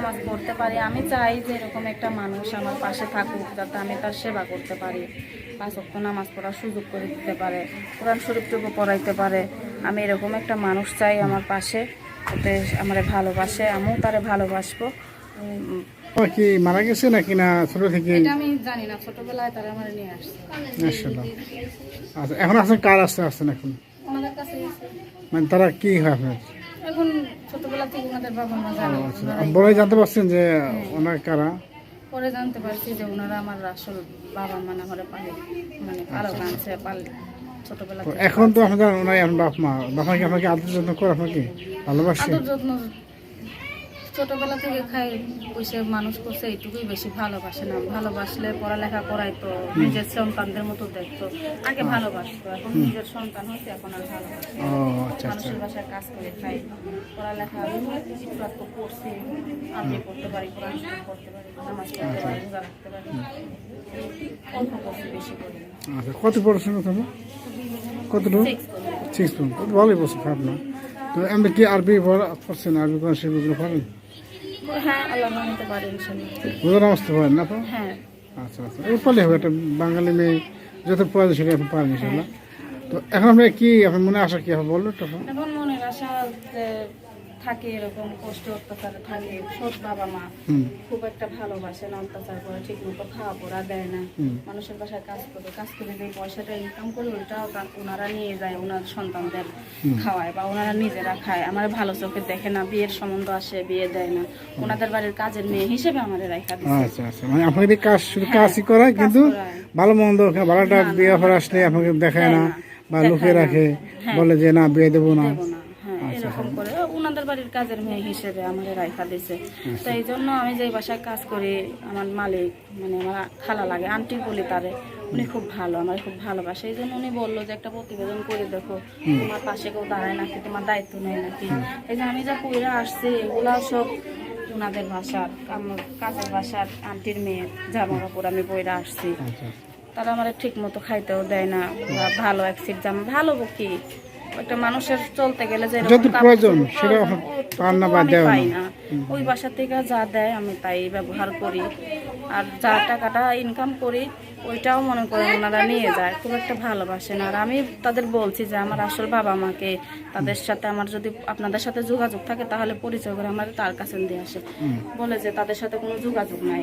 নামাজ পড়তে পারি। আমি চাই যে এরকম একটা মানুষ আমার পাশে থাকুক যাতে আমি তার সেবা করতে পারি। পাঁচ ওয়াক্ত নামাজ পড়ার সুযোগ করে দিতে পারে কোরআন শরীফটুকু পড়াইতে পারে। আমি এরকম একটা মানুষ চাই আমার পাশে যাতে আমার ভালোবাসে আমিও তারে ভালোবাসবো। কি মারা গেছে নাকি না ছোট থেকে? এটা আমি জানি না ছোটবেলায় তারা আমার নিয়ে আসছে। আচ্ছা এখন আসলে কার আসতে আসছেন এখন। মানে তারা কি হয় আপনার? ছোটবেলা থেকে ওনাদের বাবা মা জানে। ওনারাই বড়ই জানতে পারছেন যে ওনার কারা? পরে জানতে পারছি যে ওনারা আমার আসল বাবা মানে আমার পালে মানে পালক আনছে পালে ছোটবেলা থেকে এখন তো আপনার ওনার বাপ মা। বাপ মা কি আপনাকে আদর যত্ন করে আপনাকে ভালোবাসে? আদর যত্ন ছোটবেলা থেকে খাই বসে মানুষ করছে এইটুকুই বেশি ভালোবাসে না। ভালোবাসলে পড়ালেখা করাইতো নিজের সন্তানদের মতো দেখতো আগে ভালোবাসতো এখন নিজের সন্তান হয়েছে এখন আর ভালোবাসে আচ্ছা আচ্ছা। মানুষের বাসায় কাজ করে খাই পড়ালেখা আমি পড়ছি আমি পড়তে পারি শরীফ পড়তে পারি নামাজ পড়তে পারি রোজা রাখতে পারি। অল্প করছি বেশি করি আচ্ছা কত পড়াশোনা তুমি? কতটুকু। সিক্স পয়েন্ট কত ভালোই বলছে খারাপ না। তো এমনি কি আরবি পড়া পড়ছেন আরবি কোরআন শরীফগুলো পড়েন হ্যাঁ আল্লাহ মানতে পারি রোজা নামাজ তো পড়েন না হ্যাঁ। আচ্ছা আচ্ছা। ওই পারলে হবে একটা বাঙালি মেয়ে যত প্রয়োজন সেটা এখন পারেন ইনশাল্লাহ তো এখন আপনার কি আপনার মনে আসা কি হবে বলল তো? এখন? এখন আশা যে থাকে এরকম কষ্ট অত্যাচারে থাকে। সৎ বাবা মা খুব একটা ভালোবাসে না অত্যাচার করে ঠিক মতো খাওয়া পড়া দেয় না। মানুষের বাসায় কাজ করে কাজ করে যে পয়সাটা ইনকাম করে ওনারা নিয়ে যায় ওনার সন্তানদের খাওয়ায় বা ওনারা নিজেরা খায়। আমার ভালো চোখে দেখে না বিয়ের সম্বন্ধ আসে বিয়ে দেয় না। ওনাদের বাড়ির কাজের মেয়ে হিসেবে আমার রাখা আচ্ছা আচ্ছা। মানে আপনাকে কাজ শুধু কাজই করায় কিন্তু ভালো মন্দ ভালোটা বিয়ে করে আসলে আপনাকে দেখায় না বা লুকিয়ে রাখে হ্যাঁ। বলে যে না বিয়ে দেবো না। হ্যাঁ এরকম করে। ওনাদের বাড়ির কাজের মেয়ে হিসেবে আমাদের রাখা দিছে। তো এই জন্য আমি যে বাসায় কাজ করি আমার মালিক মানে আমার খালা লাগে আন্টি বলি তারে উনি খুব ভালো আমার খুব ভালোবাসে। এই জন্য উনি বলল যে একটা প্রতিবেদন করে দেখো তোমার পাশে কেউ দাঁড়ায় নাকি তোমার দায়িত্ব নেই নাকি? এই যে আমি যা কইরা আসছি এগুলা সব ওনাদের ভাষার আমার কাজের ভাষার আন্টির মেয়ে জামা কাপড় আমি বইরা আসছি। আচ্ছা। তারা আমার ঠিক মতো খাইতেও দেয় না ভালো এক সিট জামা ভালো কি? একটা মানুষের চলতে গেলে যে প্রয়োজন, সেটা প্রয়োজন, আপনার ওটুকু না বা দেওয়া না। ওই বাসা থেকে যা দেয় আমি তাই ব্যবহার করি। আর যা টাকাটা ইনকাম করি ওইটাও মনে করেন ওনারা নিয়ে যায়। খুব একটা ভালোবাসে না আর আমি তাদের বলছি যে আমার আসল বাবা মাকে তাদের সাথে আমার যদি আপনাদের সাথে যোগাযোগ থাকে তাহলে পরিচয় করে আমার তার কাছে দিয়ে আসে। বলে যে তাদের সাথে কোনো যোগাযোগ নাই।